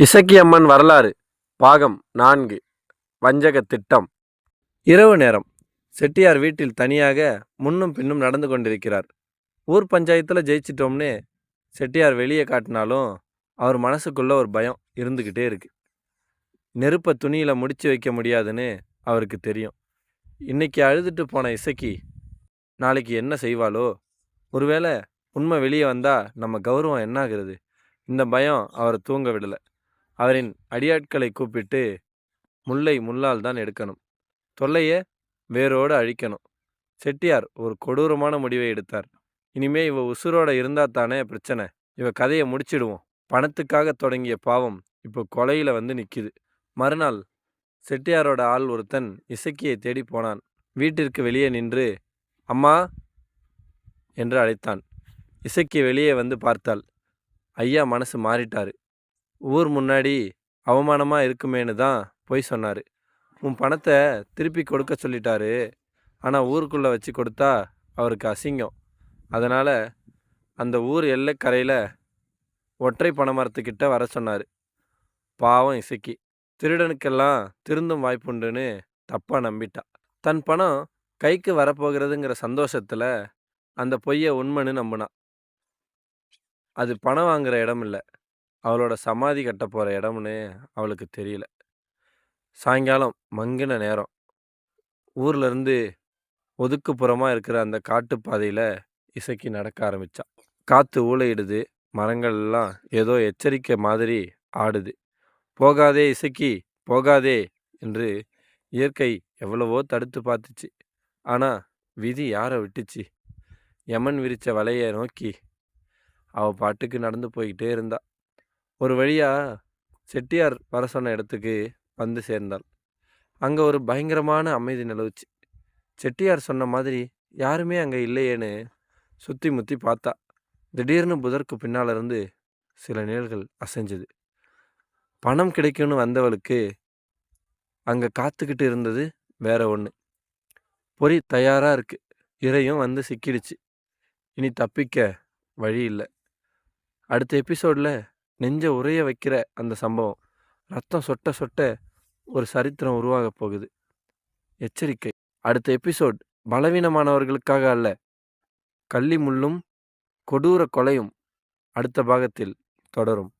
இசக்கியம்மன் வரலாறு பாகம் நான்கு வஞ்சக திட்டம் இரவு நேரம். செட்டியார் வீட்டில் தனியாக முன்னும் பின்னும் நடந்து கொண்டிருக்கிறார். ஊர் பஞ்சாயத்தில் ஜெயிச்சிட்டோம்னு செட்டியார் வெளியே காட்டினாலும் அவர் மனசுக்குள்ள ஒரு பயம் இருந்துக்கிட்டே இருக்கு. நெருப்பை துணியில் முடிச்சு வைக்க முடியாதுன்னு அவருக்கு தெரியும். இன்னைக்கு அழுதுட்டு போன இசக்கி நாளைக்கு என்ன செய்வாளோ? ஒருவேளை உண்மை வெளியே வந்தால் நம்ம கௌரவம் என்னாகிறது? இந்த பயம் அவரை தூங்க விடலை. அவரின் அடியாட்களை கூப்பிட்டு முல்லை முள்ளால் தான் எடுக்கணும். தொல்லையை வேரோடு அழிக்கணும். செட்டியார் ஒரு கொடூரமான முடிவை எடுத்தார். இனிமே இவ உசுரோட இருந்தா தானே பிரச்சனை. இவ கதையை முடிச்சிடுவோம். பணத்துக்காக தொடங்கிய பாவம் இப்போ கொலையில வந்து நிக்குது. மறுநாள் செட்டியாரோட ஆள் ஒருத்தன் இசக்கியை தேடி போனான். வீட்டிற்கு வெளியே நின்று அம்மா என்று அழைத்தான். இசக்கி வெளியே வந்து பார்த்தாள். ஐயா மனசு மாறிட்டாரு. ஊர் முன்னாடி அவமானமாக இருக்குமேனு தான் பொய் சொன்னார். உன் பணத்தை திருப்பி கொடுக்க சொல்லிட்டாரு. ஆனால் ஊருக்குள்ளே வச்சு கொடுத்தா அவருக்கு அசிங்கம். அதனால் அந்த ஊர் எல்லைக்கரையில் ஒற்றை பனைமரத்துக்கிட்ட வர சொன்னார். பாவம் இசக்கி. திருடனுக்கெல்லாம் திருந்தும் வாய்ப்புண்டுன்னு தப்பாக நம்பிட்டா. தன் பணம் கைக்கு வரப்போகிறதுங்கிற சந்தோஷத்தில் அந்த பொய்யை உண்மைன்னு நம்பினான் அது பணம் வாங்குகிற இடம் இல்லை அவளோட சமாதி கட்ட போகிற இடம்னு அவளுக்கு தெரியல. சாயங்காலம் மங்கின நேரம். ஊர்ல இருந்து ஒதுக்குப்புறமாக இருக்கிற அந்த காட்டுப்பாதையில் இசக்கி நடக்க ஆரம்பிச்சா. காற்று ஊளையிடுது மரங்கள்லாம் ஏதோ எச்சரிக்கை மாதிரி ஆடுது. போகாதே இசக்கி போகாதே என்று இயற்கை எவ்வளவோ தடுத்து பார்த்துச்சு. ஆனால் விதி யாரை விட்டுச்சு? யமன் விரிச்ச வலையை நோக்கி அவ பாட்டுக்கு நடந்து போய்கிட்டே இருந்தா. ஒரு வழியாக செட்டியார் வர சொன்ன இடத்துக்கு வந்து சேர்ந்தாள். அங்கே ஒரு பயங்கரமான அமைதி நிலவுச்சு. செட்டியார் சொன்ன மாதிரி யாருமே அங்கே இல்லையேன்னு சுற்றி முற்றி பார்த்தா திடீர்னு புதருக்கு பின்னால் இருந்து சில நிழல்கள் அசைஞ்சது. பணம் கிடைக்கும்னு வந்தவளுக்கு அங்கே காத்துக்கிட்டு இருந்தது வேற ஒன்று பொறி தயாராக இருக்குது இறையும் வந்து சிக்கிடுச்சு. இனி தப்பிக்க வழி இல்லை. அடுத்த எபிசோடில் நெஞ்ச உரைய வைக்கிற அந்த சம்பவம். ரத்தம் சொட்ட சொட்ட ஒரு சரித்திரம் உருவாக போகுது. எச்சரிக்கை. அடுத்த எபிசோட் பலவீனமானவர்களுக்காக அல்ல கள்ளி முள்ளும் கொடூர கொலையும் அடுத்த பாகத்தில் தொடரும்.